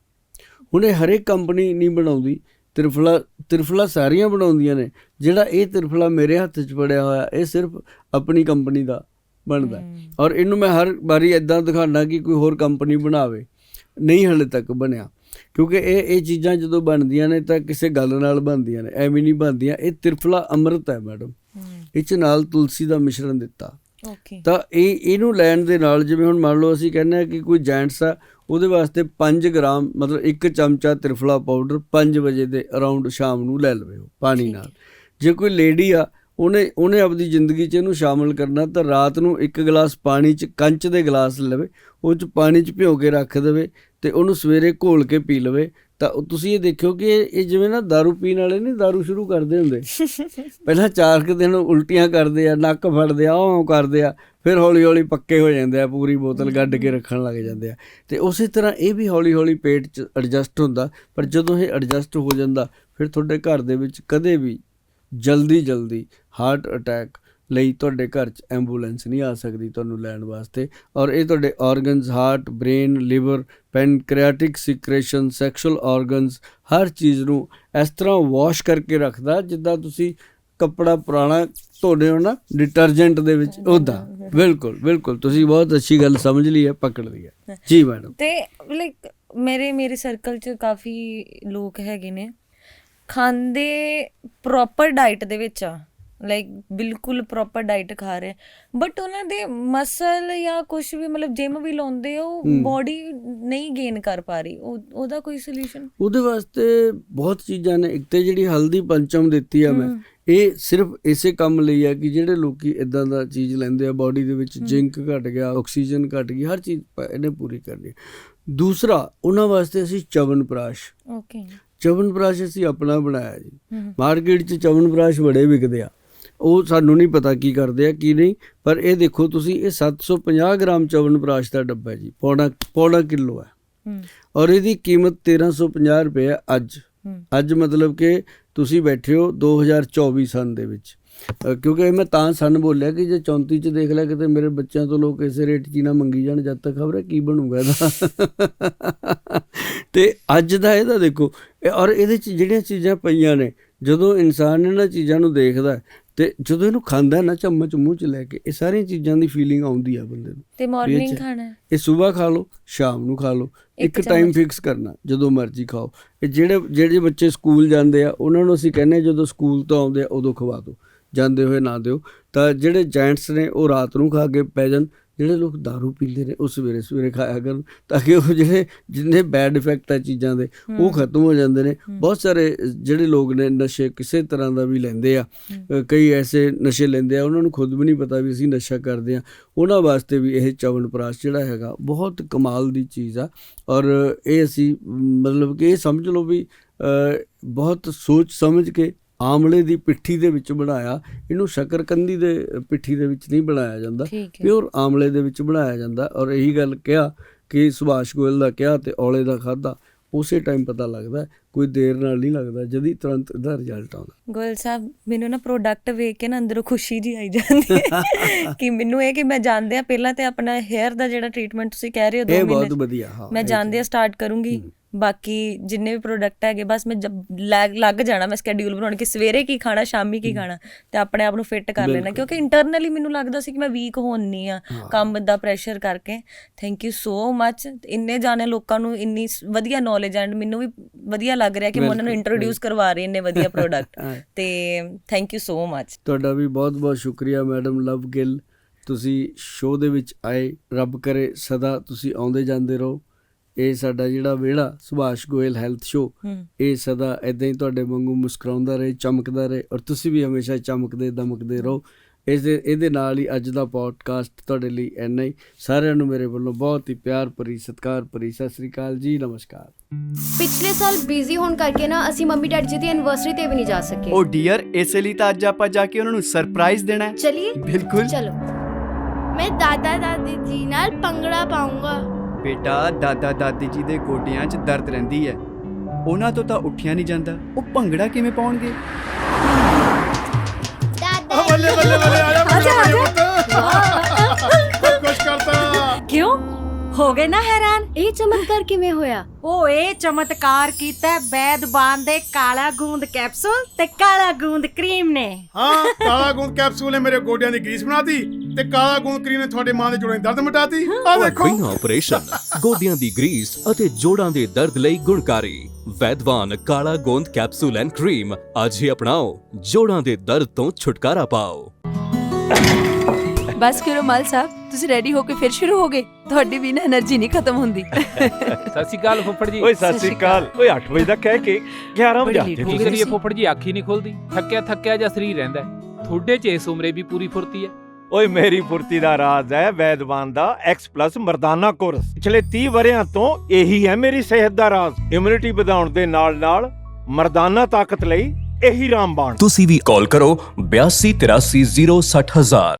ਹੁਣ ਇਹ ਹਰੇਕ ਕੰਪਨੀ ਨਹੀਂ ਬਣਾਉਂਦੀ ਤ੍ਰਿਫਲਾ ਤ੍ਰਿਫਲਾ ਸਾਰੀਆਂ ਬਣਾਉਂਦੀਆਂ ਨੇ ਜਿਹੜਾ ਇਹ ਤ੍ਰਿਫਲਾ ਮੇਰੇ ਹੱਥ 'ਚ ਪੜਿਆ ਹੋਇਆ ਇਹ ਸਿਰਫ ਆਪਣੀ ਕੰਪਨੀ ਦਾ ਬਣਦਾ। ਔਰ ਇਹਨੂੰ ਮੈਂ ਹਰ ਵਾਰੀ ਇਦਾਂ ਦਿਖਾਣਾ ਕਿ ਕੋਈ ਹੋਰ ਕੰਪਨੀ ਬਣਾਵੇ। ਨਹੀਂ ਹਲੇ ਤੱਕ ਬਣਿਆ। ਕਿਉਂਕਿ ਇਹ ਇਹ ਚੀਜ਼ਾਂ ਜਦੋਂ ਬਣਦੀਆਂ ਨੇ ਤਾਂ ਕਿਸੇ ਗੱਲ ਨਾਲ ਬਣਦੀਆਂ ਨੇ ਐਵੇਂ ਨਹੀਂ ਬਣਦੀਆਂ। ਇਹ ਤ੍ਰਿਫਲਾ ਅੰਮ੍ਰਿਤ ਹੈ ਮੈਡਮ। ਇਹ 'ਚ ਨਾਲ ਤੁਲਸੀ ਦਾ ਮਿਸ਼ਰਣ ਦਿੱਤਾ। ਓਕੇ। ਤਾਂ ਇਹ ਇਹਨੂੰ ਲੈਣ ਦੇ ਨਾਲ ਜਿਵੇਂ ਹੁਣ ਮੰਨ ਲਓ ਅਸੀਂ ਕਹਿੰਦੇ ਆ ਕਿ ਕੋਈ ਜੈਂਟਸ ਆ ਉਹਦੇ ਵਾਸਤੇ 5 ਗ੍ਰਾਮ ਮਤਲਬ ਇੱਕ ਚਮਚਾ ਤ੍ਰਿਫਲਾ ਪਾਊਡਰ 5 ਵਜੇ ਦੇ ਅਰਾਊਂਡ ਸ਼ਾਮ ਨੂੰ ਲੈ ਲਵੇ ਪਾਣੀ ਨਾਲ। ਜੇ ਕੋਈ ਲੇਡੀ ਆ ਉਹਨੇ ਉਹਨੇ ਆਪਣੀ ਜ਼ਿੰਦਗੀ 'ਚ ਇਹਨੂੰ ਸ਼ਾਮਲ ਕਰਨਾ ਤਾਂ ਰਾਤ ਨੂੰ ਇੱਕ ਗਲਾਸ ਪਾਣੀ 'ਚ ਕੰਚ ਦੇ ਗਲਾਸ ਲਵੇ ਉਹ 'ਚ ਪਾਣੀ 'ਚ ਭਿਓ ਕੇ ਰੱਖ ਦੇਵੇ ਤੇ ਉਹਨੂੰ ਸਵੇਰੇ ਘੋਲ ਕੇ ਪੀ ਲਵੇ ਤਾਂ ਉਹ ਤੁਸੀਂ ਇਹ ਦੇਖਿਓ ਕਿ ਇਹ ਇਹ ਜਿਵੇਂ ਨਾ दारू ਪੀਣ ਵਾਲੇ ਨਹੀਂ दारू ਸ਼ੁਰੂ ਕਰਦੇ ਹੁੰਦੇ ਪਹਿਲਾਂ ਚਾਰ ਕੁ ਦਿਨ ਉਲਟੀਆਂ ਕਰਦੇ ਆ ਨੱਕ ਫੜਦੇ ਆ ਉਹ ਕਰਦੇ ਆ ਫਿਰ ਹੌਲੀ ਹੌਲੀ ਪੱਕੇ ਹੋ ਜਾਂਦੇ ਆ ਪੂਰੀ ਬੋਤਲ ਗੱਡ ਕੇ ਰੱਖਣ ਲੱਗ ਜਾਂਦੇ ਆ ਤੇ ਉਸੇ ਤਰ੍ਹਾਂ ਇਹ ਵੀ ਹੌਲੀ ਹੌਲੀ ਪੇਟ 'ਚ ਐਡਜਸਟ ਹੁੰਦਾ ਪਰ ਜਦੋਂ ਇਹ ਐਡਜਸਟ ਹੋ ਜਾਂਦਾ ਫਿਰ ਤੁਹਾਡੇ ਘਰ ਦੇ ਵਿੱਚ ਕਦੇ ਵੀ ਜਲਦੀ ਜਲਦੀ ਹਾਰਟ ਅਟੈਕ ਲਈ ਤੁਹਾਡੇ ਘਰ 'ਚ ਐਂਬੂਲੈਂਸ ਨਹੀਂ ਆ ਸਕਦੀ ਤੁਹਾਨੂੰ ਲੈਣ ਵਾਸਤੇ। ਔਰ ਇਹ ਤੁਹਾਡੇ organs heart brain liver pancreatic secretion sexual organs ਹਰ ਚੀਜ਼ ਨੂੰ ਇਸ ਤਰ੍ਹਾਂ ਵਾਸ਼ ਕਰਕੇ ਰੱਖਦਾ ਜਿੱਦਾਂ ਤੁਸੀਂ ਕੱਪੜਾ ਪੁਰਾਣਾ ਧੋਦੇ ਹੋ ਨਾ ਡਿਟਰਜੈਂਟ ਦੇ ਵਿੱਚ ਉਹਦਾ ਬਿਲਕੁਲ ਬਿਲਕੁਲ ਤੁਸੀਂ ਬਹੁਤ ਅੱਛੀ ਗੱਲ ਸਮਝ ਲਈ ਹੈ ਪਕੜ ਲਈ ਹੈ। ਜੀ ਮੈਡਮ ਤੇ ਲਾਈਕ ਮੇਰੇ ਮੇਰੇ ਸਰਕਲ ਚ ਕਾਫੀ ਲੋਕ ਹੈਗੇ ਨੇ। ਖਾਂਦੇ ਪ੍ਰੋਪਰ ਡਾਈਟ ਦੇ ਵਿੱਚ ਆ। ਲਾਈਕ ਬਿਲਕੁਲ ਪ੍ਰੋਪਰ ਡਾਈਟ ਖਾ ਰਹੇ ਬਟ ਉਹਨਾਂ ਦੇ ਮਸਲ ਜਾਂ ਕੁਝ ਵੀ ਮਤਲਬ ਜਿਮ ਵੀ ਲਾਉਂਦੇ ਉਹ ਬੋਡੀ ਨਹੀਂ ਗੇਨ ਕਰ ਪਾ ਰਹੀ। ਉਹ ਉਹਦਾ ਕੋਈ ਸੋਲੂਸ਼ਨ ਉਹਦੇ ਵਾਸਤੇ ਬਹੁਤ ਚੀਜ਼ਾਂ ਨੇ। ਇੱਕ ਤੇ ਜਿਹੜੀ ਹਲਦੀ ਪੰਚਮ ਦਿੱਤੀ ਆ ਮੈਂ ਇਹ ਸਿਰਫ ਇਸੇ ਕੰਮ ਲਈ ਆ ਕਿ ਜਿਹੜੇ ਲੋਕੀ ਇਦਾਂ ਦਾ ਚੀਜ਼ ਲੈਂਦੇ ਆ ਬਾਡੀ ਦੇ ਵਿੱਚ ਜ਼ਿੰਕ ਘਟ ਗਿਆ ਆਕਸੀਜਨ ਘਟ ਗਈ ਹਰ ਚੀਜ਼ ਇਹਨੇ ਪੂਰੀ ਕਰਨੀ। ਦੂਸਰਾ ਉਹਨਾਂ ਵਾਸਤੇ ਅਸੀਂ ਚਵਨਪ੍ਰਾਸ਼ ਓਕੇ ਚਵਨਪ੍ਰਾਸ਼ ਅਸੀਂ ਆਪਣਾ ਬਣਾਇਆ ਜੀ। ਮਾਰਕੀਟ 'ਚ ਚਵਨਪ੍ਰਾਸ਼ ਬੜੇ ਵਿਕਦੇ ਆ। ਉਹ ਸਾਨੂੰ ਨਹੀਂ ਪਤਾ ਕੀ ਕਰਦੇ ਆ ਕੀ ਨਹੀਂ ਪਰ ਇਹ ਦੇਖੋ ਤੁਸੀਂ ਇਹ 750 ਗ੍ਰਾਮ ਚਵਨਪ੍ਰਾਸ਼ ਦਾ ਡੱਬਾ ਹੈ ਜੀ ਪੌਣਾ ਪੌਣਾ ਕਿਲੋ ਹੈ। ਹੂੰ। ਔਰ ਇਹਦੀ ਕੀਮਤ 1350 ਰੁਪਏ ਹੈ ਅੱਜ। ਅੱਜ ਮਤਲਬ ਕਿ ਤੁਸੀਂ ਬੈਠੇ ਹੋ 2024 ਸਨ ਦੇ ਵਿੱਚ। ਕਿਉਂਕਿ ਮੈਂ ਤਾਂ ਸਨ ਬੋਲਿਆ ਕਿ ਜੇ 34 ਚ ਦੇਖ ਲਿਆ ਕਿਤੇ ਮੇਰੇ ਬੱਚਿਆਂ ਤੋਂ ਲੋਕ ਇਸੇ ਰੇਟ 'ਚ ਨਾ ਮੰਗੀ ਜਾਣ ਜਦ ਤੱਕ ਖਬਰ ਹੈ ਕੀ ਬਣੂਗਾ ਇਹਦਾ। ਤੇ ਅੱਜ ਦਾ ਇਹਦਾ ਦੇਖੋ ਔਰ ਇਹਦੇ 'ਚ ਜਿਹੜੀਆਂ ਚੀਜ਼ਾਂ ਪਈਆਂ ਨੇ ਜਦੋਂ ਇਨਸਾਨ ਇਹਨਾਂ ਚੀਜ਼ਾਂ ਨੂੰ ਦੇਖਦਾ ਤੇ ਜਦੋਂ ਇਹਨੂੰ ਖਾਂਦਾ ਨਾ ਚਮਚ ਮੂੰਹ 'ਚ ਲੈ ਕੇ ਇਹ ਸਾਰੀਆਂ ਚੀਜ਼ਾਂ ਦੀ ਫੀਲਿੰਗ ਆਉਂਦੀ ਆ ਬੰਦੇ ਨੂੰ। ਤੇ ਮਾਰਨਿੰਗ ਖਾਣਾ ਹੈ। ਇਹ ਸਵੇਰ ਖਾ ਲਓ ਸ਼ਾਮ ਨੂੰ ਖਾ ਲਓ ਇੱਕ ਟਾਈਮ। ਫਿਕਸ ਕਰਨਾ ਜਦੋਂ ਮਰਜ਼ੀ ਖਾਓ। ਇਹ ਜਿਹੜੇ ਜਿਹੜੇ ਬੱਚੇ ਸਕੂਲ ਜਾਂਦੇ ਆ ਉਹਨਾਂ ਨੂੰ ਅਸੀਂ ਕਹਿੰਦੇ ਜਦੋਂ ਸਕੂਲ ਤੋਂ ਆਉਂਦੇ ਆ ਉਦੋਂ ਖਵਾ ਦਿਓ। ਜਾਂਦੇ ਹੋਏ ਨਾ ਦਿਓ। ਤਾਂ ਜਿਹੜੇ ਜੈਂਟਸ ਨੇ ਉਹ ਰਾਤ ਨੂੰ ਖਾ ਕੇ ਪੈ ਜਾਣ। ਜਿਹੜੇ ਲੋਕ दारू ਪੀਂਦੇ ਨੇ ਉਹ ਸਵੇਰੇ ਸਵੇਰੇ ਖਾਇਆ ਕਰਨ ਤਾਂ ਕਿ ਉਹ ਜਿਹੜੇ ਜਿੰਨੇ ਬੈਡ ਇਫੈਕਟ ਆ ਚੀਜ਼ਾਂ ਦੇ ਉਹ ਖਤਮ ਹੋ ਜਾਂਦੇ ਨੇ। ਬਹੁਤ ਸਾਰੇ ਜਿਹੜੇ ਲੋਕ ਨੇ ਨਸ਼ੇ ਕਿਸੇ ਤਰ੍ਹਾਂ ਦਾ ਵੀ ਲੈਂਦੇ ਆ। ਕਈ ਐਸੇ ਨਸ਼ੇ ਲੈਂਦੇ ਆ ਉਹਨਾਂ ਨੂੰ ਖੁਦ ਵੀ ਨਹੀਂ ਪਤਾ ਵੀ ਅਸੀਂ ਨਸ਼ਾ ਕਰਦੇ ਆ। ਉਹਨਾਂ ਵਾਸਤੇ ਵੀ ਇਹ ਚਵਨਪ੍ਰਾਸ਼ ਜਿਹੜਾ ਹੈਗਾ ਬਹੁਤ ਕਮਾਲ ਦੀ ਚੀਜ਼ ਆ। ਔਰ ਇਹ ਅਸੀਂ ਮਤਲਬ ਕਿ ਇਹ ਸਮਝ ਲਓ ਵੀ ਬਹੁਤ ਸੋਚ ਸਮਝ ਕੇ ਆਮਲੇ ਦੀ ਪਿੱਠੀ ਦੇ ਵਿੱਚ ਬਣਾਇਆ ਇਹਨੂੰ ਸ਼ਕਰਕੰਦੀ ਦੇ ਪਿੱਠੀ ਦੇ ਵਿੱਚ ਨਹੀਂ ਬਣਾਇਆ ਜਾਂਦਾ। ਪਿਓਰ ਆਮਲੇ ਦੇ ਵਿੱਚ ਬਣਾਇਆ ਜਾਂਦਾ ਔਰ ਇਹੀ ਗੱਲ ਕਿਹਾ ਕਿ ਸੁਭਾਸ਼ ਗੋਇਲ ਦਾ ਕਿਹਾ ਤੇ ਔਲੇ ਦਾ ਖਾਦਾ ਉਸੇ ਟਾਈਮ ਪਤਾ ਲੱਗਦਾ ਕੋਈ ਦੇਰ ਨਾਲ ਨਹੀਂ ਲੱਗਦਾ ਜਦੀ ਤੁਰੰਤ ਇਹਦਾ ਰਿਜ਼ਲਟ ਆਉਂਦਾ। ਗੋਇਲ ਸਾਹਿਬ ਮੈਨੂੰ ਨਾ ਪ੍ਰੋਡਕਟ ਵੇਖ ਕੇ ਨਾ ਅੰਦਰੋਂ ਖੁਸ਼ੀ ਜੀ ਆਈ ਜਾਂਦੀ ਹੈ ਕਿ ਮੈਨੂੰ ਇਹ ਕਿ ਮੈਂ ਜਾਣਦੇ ਆ ਪਹਿਲਾਂ ਤੇ ਆਪਣਾ 헤ਅਰ ਦਾ ਜਿਹੜਾ ਟ੍ਰੀਟਮੈਂਟ ਤੁਸੀਂ ਕਹਿ ਰਹੇ ਹੋ 2 ਇਹ ਮਹੀਨੇ ਬਹੁਤ ਵਧੀਆ ਹਾਂ ਮੈਂ ਜਾਣਦੇ ਆ ਸਟਾਰਟ ਕਰੂੰਗੀ। ਬਾਕੀ ਜਿੰਨੇ ਵੀ ਪ੍ਰੋਡਕਟ ਹੈਗੇ ਬਸ ਮੈਂ ਲੱਗ ਜਾਣਾ ਮੈਂ ਸਕੇਡਿਊਲ ਬਣਾਉਣ ਕਿ ਸਵੇਰੇ ਕੀ ਖਾਣਾ ਸ਼ਾਮੀ ਕੀ ਖਾਣਾ ਤੇ ਆਪਣੇ ਆਪ ਨੂੰ ਫਿੱਟ ਕਰ ਲੈਣਾ ਕਿਉਂਕਿ ਇੰਟਰਨਲੀ ਮੈਨੂੰ ਲੱਗਦਾ ਸੀ ਕਿ ਮੈਂ ਵੀਕ ਹੋਣੀ ਆ ਕੰਮ ਦਾ ਪ੍ਰੈਸ਼ਰ ਕਰਕੇ। ਥੈਂਕ ਯੂ ਸੋ ਮੱਚ ਇੰਨੇ ਜਾਣੇ ਲੋਕਾਂ ਨੂੰ ਇੰਨੀ ਵਧੀਆ ਨੌਲੇਜ ਐਂਡ ਮੈਨੂੰ ਵੀ ਵਧੀਆ ਲੱਗ ਰਿਹਾ ਕਿ ਮੈਂ ਉਹਨਾਂ ਨੂੰ ਇੰਟਰੋਡਿਊਸ ਕਰਵਾ ਰਹੀ ਇੰਨੇ ਵਧੀਆ ਪ੍ਰੋਡਕਟ। ਤੇ ਥੈਂਕ ਯੂ ਸੋ ਮੱਚ ਤੁਹਾਡਾ ਵੀ ਬਹੁਤ-ਬਹੁਤ ਸ਼ੁਕਰੀਆ ਮੈਡਮ ਲਵ ਗਿੱਲ। ਤੁਸੀਂ ਸ਼ੋਅ ਦੇ ਵਿੱਚ ਆਏ ਰੱਬ ਕਰੇ ਸਦਾ ਤੁਸੀਂ ਆਉਂਦੇ ਜਾਂਦੇ ਰਹੋ। ਇਹ ਸਾਡਾ ਜਿਹੜਾ ਵਿਹੜਾ ਸੁਭਾਸ਼ ਗੋਇਲ ਹੈਲਥ ਹੂੰ। ਇਹ ਸਦਾ ਇਦਾਂ ਹੀ ਤੁਹਾਡੇ ਵਾਂਗੂ ਮੁਸਕਰਾਉਂਦਾ ਰਹੇ ਚਮਕਦਾ ਰਹੇ ਔਰ ਤੁਸੀਂ ਵੀ ਹਮੇਸ਼ਾ ਚਮਕਦੇ ਦਮਕਦੇ ਰਹੋ। ਇਸ ਦੇ ਇਹਦੇ ਨਾਲ ਹੀ ਅੱਜ ਦਾ ਪੋਡਕਾਸਟ ਤੁਹਾਡੇ ਲਈ ਇੰਨਾ ਹੀ। ਸਾਰਿਆਂ ਨੂੰ ਮੇਰੇ ਵੱਲੋਂ ਬਹੁਤ ਹੀ ਪਿਆਰ ਭਰੀ ਸਤਿਕਾਰ ਭਰੀ ਸਤਿ ਸ੍ਰੀ ਅਕਾਲ ਜੀ ਨਮਸਕਾਰ। ਪਿਛਲੇ ਸਾਲ ਬਿਜ਼ੀ ਹੋਣ ਕਰਕੇ ਨਾ ਅਸੀਂ ਮੰਮੀ ਡੈਡੀ ਜੀ ਦੀ ਐਨਵਰਸਰੀ ਤੇ ਵੀ ਨਹੀਂ ਜਾ ਸਕੇ। ਉਹ ਡੀਅਰ ਇਸੇ ਲਈ ਤਾਂ ਅੱਜ ਆਪਾਂ ਜਾ ਕੇ ਉਹਨਾਂ ਨੂੰ ਸਰਪ੍ਰਾਈਜ਼ ਦੇਣਾ ਹੈ। ਚਲਿਏ। ਬਿਲਕੁਲ। ਚਲੋ। ਮੈਂ ਦਾਦਾ ਦਾਦੀ ਜੀ ਨਾਲ ਪੰਗੜਾ ਪਾਉਂਗਾ ਬੇਟਾ ਦਾਦਾ ਦਾਦੀ ਜੀ ਦੇ ਗੋਡਿਆਂ 'ਚ ਦਰਦ ਰਹਿੰਦੀ ਹੈ। ਉਹਨਾਂ ਤੋਂ ਤਾਂ ਉੱਠਿਆ ਨਹੀਂ ਜਾਂਦਾ। ਉਹ ਭੰਗੜਾ ਕਿਵੇਂ ਪਾਉਣਗੇ? ਦਾਦਾ ਬੱਲੇ ਬੱਲੇ। ਹੋ ਗਏ ਨਾ ਹੈਰਾਨ? ਇਹ ਚਮਤਕਾਰ ਕਿਵੇਂ ਹੋਇਆ? ਉਹ ਇਹ ਚਮਤਕਾਰ ਕੀਤਾ ਬੈਦਬਾਨ ਦੇ ਕਾਲਾ ਗੂੰਦ ਕੈਪਸੂਲ ਤੇ ਕਾਲਾ ਗੂੰਦ ਕਰੀਮ ਨੇ। ਹਾਂ ਕਾਲਾ ਗੂੰਦ ਕੈਪਸੂਲ ਨੇ ਮੇਰੇ ਗੋਡਿਆਂ ਦੀ ਗਰੀਸ ਬਣਾਤੀ ਤੇ ਕਾਲਾ ਗੂੰਦ ਕਰੀਮ ਨੇ ਤੁਹਾਡੇ ਮਾਂ ਦੇ ਜੋੜਾਂ ਦੀ ਦਰਦ ਮਿਟਾਤੀ। ਆ ਦੇਖੋ। ਬਿਨਾਂ ਆਪਰੇਸ਼ਨ ਗੋਡਿਆਂ ਦੀ ਗਰੀਸ ਅਤੇ ਜੋੜਾਂ ਦੇ ਦਰਦ ਲਈ ਗੁਣਕਾਰੀ। ਵੈਦਵਾਨ ਕਾਲਾ ਗੋਂਦ ਕੈਪਸੂਲ ਐਂਡ ਕਰੀਮ ਅੱਜ ਹੀ ਅਪਣਾਓ। ਜੋੜਾਂ ਦੇ ਦਰਦ ਤੋਂ ਛੁਟਕਾਰਾ ਪਾਓ। ਬਸ ਕਰੋ ਮਲ ਸਾਹਿਬ ਤੁਸੀਂ ਰੈਡੀ ਹੋ ਕੇ ਫਿਰ ਸ਼ੁਰੂ ਹੋ ਗਏ ਤੁਹਾਡੀ ਬਿਨ એનર્ਜੀ ਨਹੀਂ ਖਤਮ ਹੁੰਦੀ। ਸਤਿ ਸ਼੍ਰੀ ਅਕਾਲ ਫੁੱਫੜ ਜੀ। ਓਏ ਸਤਿ ਸ਼੍ਰੀ ਅਕਾਲ। ਓਏ 8 ਵਜੇ ਦਾ ਕਹਿ ਕੇ 11 ਵਜੇ ਠੀਕ ਕਰੀਏ ਫੁੱਫੜ ਜੀ ਅੱਖ ਹੀ ਨਹੀਂ ਖੁੱਲਦੀ। ਥੱਕਿਆ ਥੱਕਿਆ ਜਾਂ ਸਰੀਰ ਰਹਿੰਦਾ ਥੋੜੇ ਚ ਇਸ ਉਮਰੇ ਵੀ ਪੂਰੀ ਫੁਰਤੀ ਹੈ। ਓਏ ਮੇਰੀ ਫੁਰਤੀ ਦਾ ਰਾਜ਼ ਹੈ ਵੈਦਵਾਨ ਦਾ X+ ਮਰਦਾਨਾ ਕੋਰਸ। ਪਿਛਲੇ 30 ਵਰਿਆਂ ਤੋਂ ਇਹੀ ਹੈ ਮੇਰੀ ਸਿਹਤ ਦਾ ਰਾਜ਼। ਇਮਿਊਨਿਟੀ ਵਧਾਉਣ ਦੇ ਨਾਲ ਨਾਲ ਮਰਦਾਨਾ ਤਾਕਤ ਲਈ ਇਹੀ ਰਾਮਬਾਣ। ਤੁਸੀਂ ਵੀ ਕਾਲ ਕਰੋ 8283060000